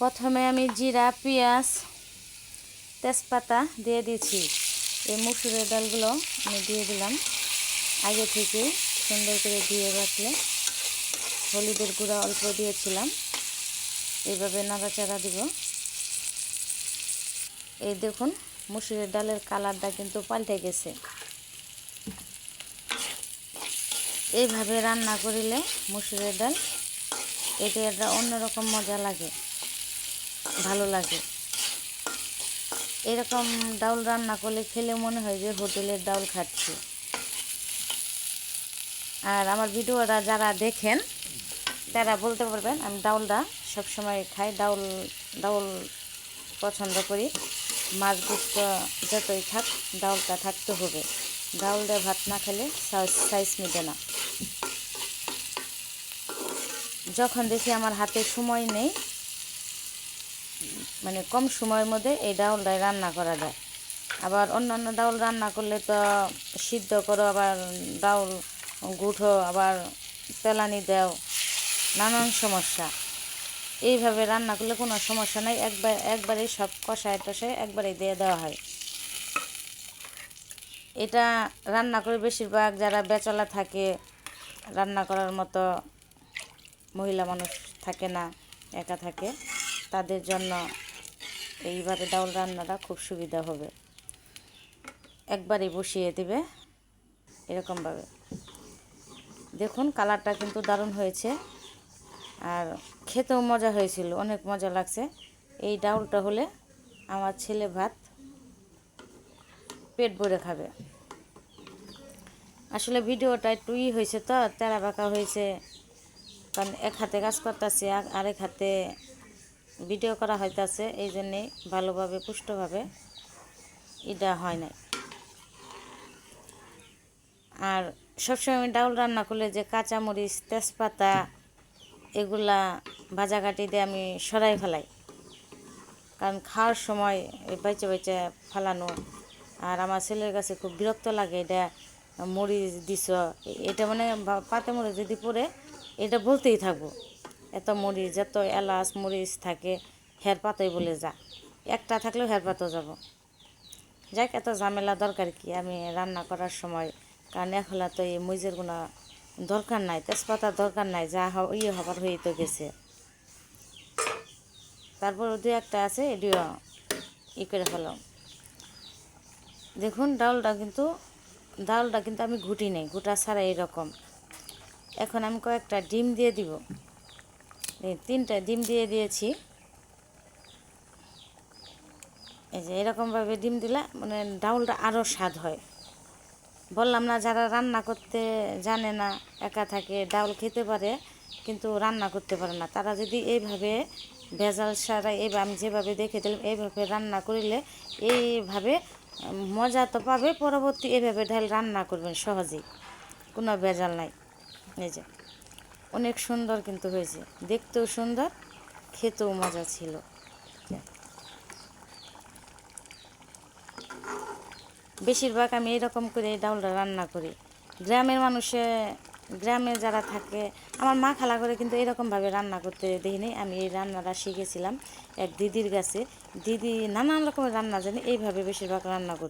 প্রথমে আমি জিরা, পেঁয়াজ, তেজপাতা দিয়ে দিয়েছি। এই মুসুরের ডালগুলো আমি দিয়ে দিলাম। আগে থেকে সুন্দর করে ধুয়ে রাখলে হলুদের গুঁড়া অল্প দিয়েছিলাম। এইভাবে নাড়াচাড়া দিব। এই দেখুন, মুসুরের ডালের কালারটা কিন্তু পাল্টে গেছে। এইভাবে রান্না করিলে মুসুরের ডাল এটা একটা অন্যরকম মজা লাগে। ভালো লাগে। এরকম ডাউল রান্না করলে খেলে মনে হয় যে হোটেলের ডাউল খাচ্ছি। আর আমার ভিডিওটা যারা দেখেন, তারা বলতে পারবেন, আমি ডাউলটা সবসময় খাই, ডাউল ডাউল পছন্দ করি। মাছ গুস্ত যতই থাক, ডাউলটা থাকতে হবে। ডাউল দিয়ে ভাত না খেলে সাইজ মিটে না। যখন দেখি আমার হাতে সময় নেই মানে কম সময়ের মধ্যে এই ডাউলটাই রান্না করা যায়। আবার অন্যান্য ডাউল রান্না করলে তো সিদ্ধ করো, আবার ডাউল গুঠো, আবার তেলানি দেও, নানান সমস্যা। এইভাবে রান্না করলে কোনো সমস্যা নাই, একবার, একবারেই সব কষায় টষায় একবারেই দিয়ে দেওয়া হয়। এটা রান্না করে বেশিরভাগ যারা বেচলা থাকে, রান্না করার মতো মহিলা মানুষ থাকে না, একা থাকে, তাদের জন্য এইভাবে ডাউল রান্নাটা খুব সুবিধা হবে। একবারই বসিয়ে দেবে এরকমভাবে। দেখুন, কালারটা কিন্তু দারুণ হয়েছে। আর খেতেও মজা হয়েছিল, অনেক মজা লাগছে। এই ডাউলটা হলে আমার ছেলে ভাত পেট ভরে খাবে। আসলে ভিডিওটা একটু ই হয়েছে তো তেরা বাঁকা হয়েছে। কারণ এক হাতে কাজ করতেছে আরেক হাতে ভিডিও করা হইতাছে, এই জন্যে ভালোভাবে, পুষ্টভাবে এটা হয় নাই। আর সবসময় আমি ডাউল রান্না করলে যে কাঁচামরিচ, তেজপাতা, এগুলা ভাজা কাটি দিয়ে আমি সরাই ফেলাই। কারণ খাওয়ার সময় এই বাইচে বাইচে ফালানো, আর আমার ছেলের কাছে খুব বিরক্ত লাগে, এটা মরিচ দিছ, এটা মানে পাতে মরিচ যদি পড়ে, এটা বলতেই থাকব। এত মরিচ, যত এলাচ মরিচ থাকে হের পাতই বলে যা। একটা থাকলেও হের পাতও যাব। যাক, এত ঝামেলা দরকার কি আমি রান্না করার সময়? কারণ এখন তো এই মরিচের কোনো দরকার নাই, তেজপাতার দরকার নাই, যা ইয়ে হবার হয়ে তো গেছে। তারপর দু একটা আছে, এটিও ই করে ফেলো দেখুন ডাউলটা কিন্তু ডাউলটা কিন্তু আমি ঘুটি নেই, ঘুটা ছাড়া এরকম। এখন আমি কয়েকটা ডিম দিয়ে দিব। তিনটা ডিম দিয়ে দিয়েছি। এই যে এরকমভাবে ডিম দিলে মানে ডাউলটা আরও স্বাদ হয়। বললাম না, যারা রান্না করতে জানে না, একা থাকে, ডাউল খেতে পারে, কিন্তু রান্না করতে পারে না। তারা যদি এইভাবে ভেজাল সারা এইভাবে আমি যেভাবে দেখে দিলাম, এইভাবে রান্না করিলে এইভাবে মজা তো পাবে, পরবর্তী এইভাবে ডাল রান্না করবেন সহজেই। কোনো ভেজাল নাই। এই যে। অনেক সুন্দর কিন্তু হয়েছে। দেখতেও সুন্দর, খেতেও মজা ছিল। বেশিরভাগ আমি এরকম করে ডাউলটা রান্না করি। গ্রামের মানুষে, গ্রামে যারা থাকে, আমার মা খালা করে কিন্তু এরকমভাবে রান্না করতে দেখিনি আমি এই রান্নাটা শিখেছিলাম এক দিদির কাছে। দিদি নানান রকমের রান্না জানি, এইভাবে বেশিরভাগ রান্না করতে।